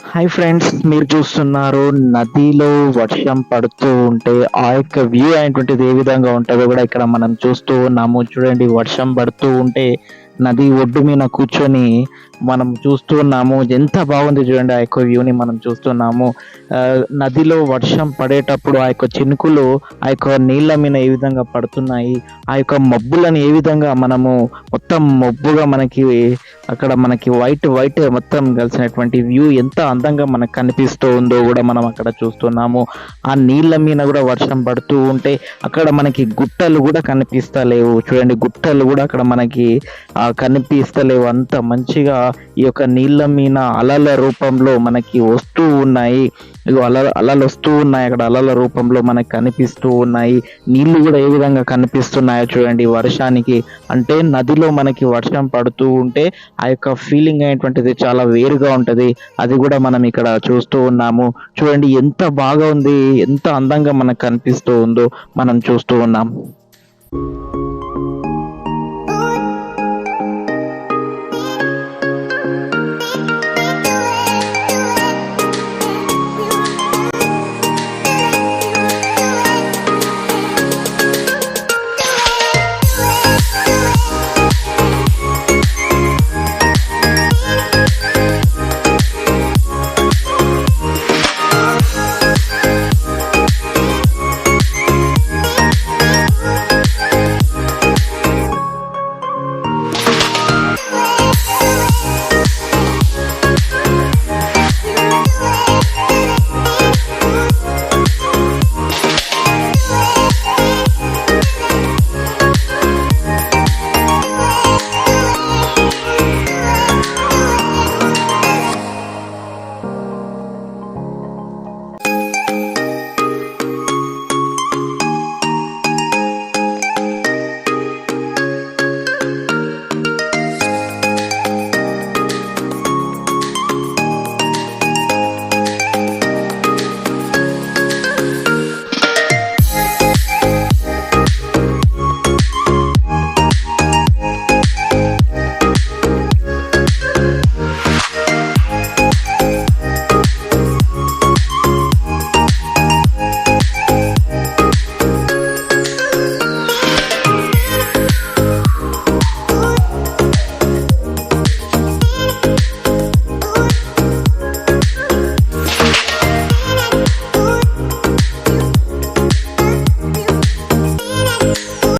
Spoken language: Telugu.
హాయ్ ఫ్రెండ్స్ మీరు చూస్తున్నారు నదిలో వర్షం పడుతూ ఉంటే ఆ యొక్క వ్యూ అయినటువంటిది ఏ విధంగా ఉంటుందో కూడా ఇక్కడ మనం చూస్తూ ఉన్నాము. చూడండి వర్షం పడుతూ ఉంటే నది ఒడ్డు మీద కూర్చొని మనం చూస్తున్నాము. ఎంత బాగుంది చూడండి ఆ యొక్క వ్యూని మనం చూస్తున్నాము. ఆ, నదిలో వర్షం పడేటప్పుడు ఆ యొక్క చినుకులు ఆ యొక్క నీళ్ళ మీద ఏ విధంగా పడుతున్నాయి ఆ యొక్క మబ్బులను ఏ విధంగా మనము మొత్తం మబ్బుగా మనకి అక్కడ మనకి వైట్ వైట్ మొత్తం కలిసినటువంటి వ్యూ ఎంత అందంగా మనకు కనిపిస్తూ ఉందో కూడా మనం అక్కడ చూస్తున్నాము. ఆ నీళ్ళ మీద కూడా వర్షం పడుతూ ఉంటే అక్కడ మనకి గుట్టలు కూడా కనిపిస్తలేవు. చూడండి గుట్టలు కూడా అక్కడ మనకి ఆ, కనిపిస్తలేవు. అంత మంచిగా ఈ యొక్క నీళ్ళ మీద అలల రూపంలో మనకి వస్తూ ఉన్నాయి. ఇగో అల అలలు వస్తూ ఉన్నాయి. అక్కడ అలల రూపంలో మనకి కనిపిస్తూ ఉన్నాయి. నీళ్ళు కూడా ఏ విధంగా కనిపిస్తున్నాయో చూడండి. వర్షానికి అంటే నదిలో మనకి వర్షం పడుతూ ఉంటే ఆ యొక్క ఫీలింగ్ అయినటువంటిది చాలా వేరుగా ఉంటది. అది కూడా మనం ఇక్కడ చూస్తూ ఉన్నాము. చూడండి ఎంత బాగా ఉంది. ఎంత అందంగా మనకు కనిపిస్తూ ఉందో మనం చూస్తూ ఉన్నాం.